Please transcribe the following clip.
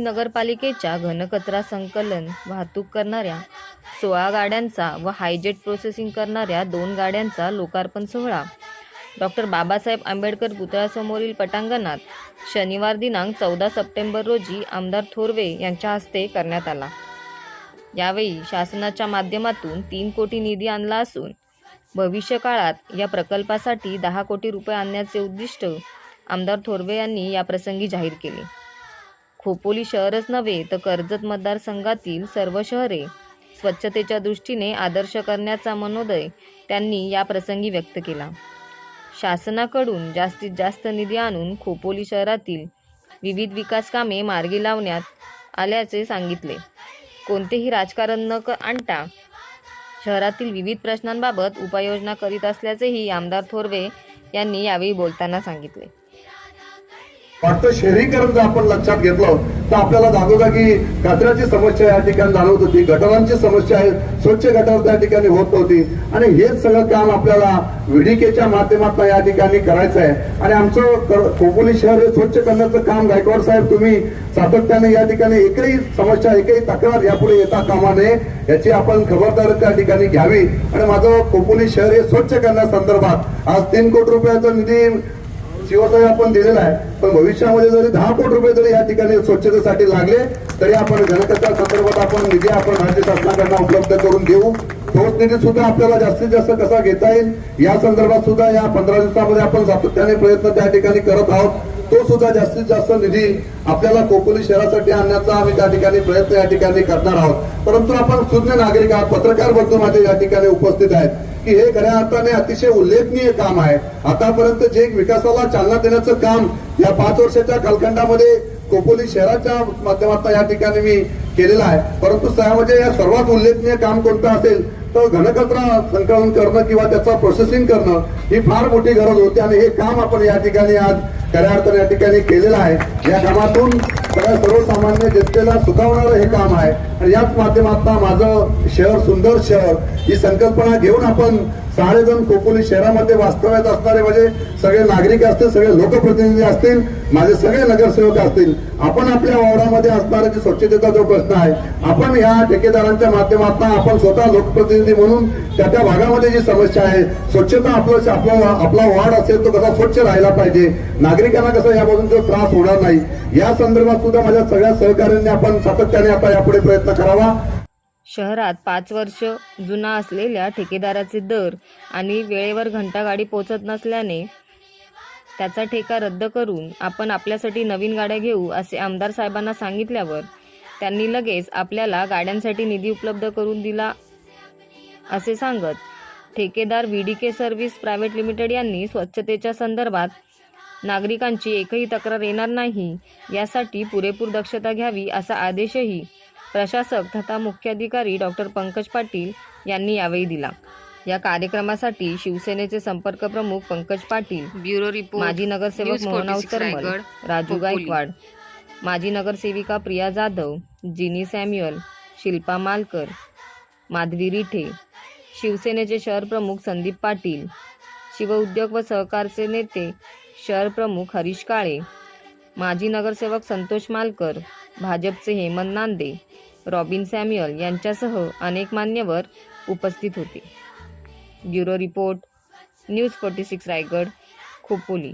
नगरपालिकेच्या घनकचरा संकलन वाहतूक करणाऱ्या सोळा गाड्यांचा व हायजेट प्रोसेसिंग करणाऱ्या दोन गाड्यांचा लोकार्पण सोहळा. डॉक्टर बाबासाहेब आंबेडकर पुतळ्यासमोरील पटांगणात शनिवार दिनांक चौदा सप्टेंबर रोजी आमदार थोरवे यांच्या हस्ते करण्यात आला. यावेळी शासनाच्या माध्यमातून तीन कोटी निधी आणला असून भविष्य काळात या प्रकल्पासाठी दहा कोटी रुपये आणण्याचे उद्दिष्ट आमदार थोरवे यांनी याप्रसंगी जाहीर केले. खोपोली शहरच नव्हे तर कर्जत मतदारसंघातील सर्व शहरे. स्वच्छतेच्या दृष्टीने आदर्श करण्याचा मनोदय त्यांनी या प्रसंगी व्यक्त केला. शासनाकडून जास्तीत जास्त निधी आणून खोपोली शहरातील विविध विकास कामे मार्गी लावण्यात आल्याचे सांगितले. कोणतेही राजकारण न क आणता शहरातील विविध प्रश्नांबाबत उपाययोजना करीत असल्याचेही आमदार थोरवे यांनी यावेळी बोलताना सांगितले. वाटतं शहरीकरण जर आपण लक्षात घेतलं तर आपल्याला जागोजागी कचऱ्याची समस्या या ठिकाणी जाणवत होती गटारांची समस्या आहे स्वच्छ गटार त्या ठिकाणी होत नव्हती. आणि हेच सगळं काम आपल्याला विडिकेच्या माध्यमातून या ठिकाणी करायचं आहे. आणि आमचं खोपोली शहर हे स्वच्छ करण्याचं काम गायकवाड साहेब तुम्ही सातत्याने या ठिकाणी एकही समस्या एकही तक्रार यापुढे येता कामा नये याची आपण खबरदारी त्या ठिकाणी घ्यावी. आणि माझं खोपोली शहर हे स्वच्छ करण्यासंदर्भात आज तीन कोटी रुपयाचा निधी शिवसाहेब आपण दिलेला आहे. पण भविष्यामध्ये जरी दहा कोटी रुपये जरी या ठिकाणी स्वच्छतेसाठी लागले तरी आपण जनतेच्या संदर्भात आपण निधी आपण राज्य शासनाकडनं उपलब्ध करून देऊ तोच निधी सुद्धा आपल्याला जास्तीत जास्त कसा घेता येईल या संदर्भात सुद्धा या पंधरा दिवसामध्ये आपण सातत्याने प्रयत्न त्या ठिकाणी करत आहोत. तो सुद्धा जास्तीत जास्त निधी आपल्याला कोकणी शहरासाठी आणण्याचा आम्ही त्या ठिकाणी प्रयत्न या ठिकाणी करणार आहोत. परंतु आपण सुज्ञ नागरिक आहात पत्रकार बंधू माझे या ठिकाणी उपस्थित आहेत की हे खऱ्या अर्थाने अतिशय उल्लेखनीय काम आहे. आतापर्यंत जे विकासाला चालना देण्याचं काम या पाच वर्षाच्या कालखंडामध्ये कोपोली शहराच्या माध्यमातून या ठिकाणी मी केलेला आहे. परंतु त्यामध्ये म्हणजे या सर्वात उल्लेखनीय काम कोणतं असेल? तर घनकचरा संकलन करणं किंवा त्याचं प्रोसेसिंग करणं ही फार मोठी गरज होती आणि हे काम आपण या ठिकाणी आज खऱ्या अर्थाने या ठिकाणी केलेलं आहे. या कामातून सगळ्या सर्वसामान्य जनतेला सुखावणारं हे काम आहे. आणि याच माध्यमातून माझं शहर सुंदर शहर ही संकल्पना घेऊन आपण साडेजण खोपोली शहरामध्ये वास्तव्यात असणारे म्हणजे सगळे नागरिक असतील सगळे लोकप्रतिनिधी असतील माझे सगळे नगरसेवक असतील आपण आपल्या वार्डामध्ये असणारा जो स्वच्छतेचा जो प्रश्न आहे आपण या ठेकेदारांच्या माध्यमातून आपण स्वतः लोकप्रतिनिधी म्हणून त्या त्या भागामध्ये जी समस्या आहे स्वच्छता आपलं आपला आपला वार्ड असेल तो कसा स्वच्छ राहिला पाहिजे नागरिकांना कसं यापासून त्रास होणार नाही या संदर्भात सुद्धा माझ्या सगळ्या सहकार्यांनी आपण सातत्याने आता यापुढे प्रयत्न करावा. शहरात पाच वर्ष जुना असलेल्या ठेकेदाराचे दर आणि वेळेवर घंटागाडी पोचत नसल्याने त्याचा ठेका रद्द करून आपण आपल्यासाठी नवीन गाड्या घेऊ असे आमदार साहेबांना सांगितल्यावर त्यांनी लगेच आपल्याला गाड्यांसाठी निधी उपलब्ध करून दिला असे सांगत ठेकेदार V D K service private limited यांनी स्वच्छतेच्या संदर्भात नागरिकांची एकही तक्रार येणार नाही. यासाठी पुरेपूर दक्षता घ्यावी असा आदेशही प्रशासक तथा मुख्याधिकारी डॉक्टर पंकज पाटील यांनी यावेळी दिला. या कार्यक्रमासाठी शिवसेनेचे संपर्क प्रमुख पंकज पाटील ब्युरो रिपोर्ट माजी नगरसेवक न्यूज मोहनराव 46 सरमल रायगड, राजू. गायकवाड माजी नगरसेविका प्रिया जाधव जिनी सॅम्युअल शिल्पा मालकर माधवी रिठे शिवसेनेचे शहर प्रमुख संदीप पाटील शिवउद्योग व सहकारचे नेते शहर प्रमुख हरीश काळे माजी नगरसेवक संतोष मालकर भाजपचे हेमंत नांदे रॉबिन सॅम्युअल यांच्यासह अनेक मान्यवर उपस्थित होते. Bureau report news forty six Raigad Khopoli.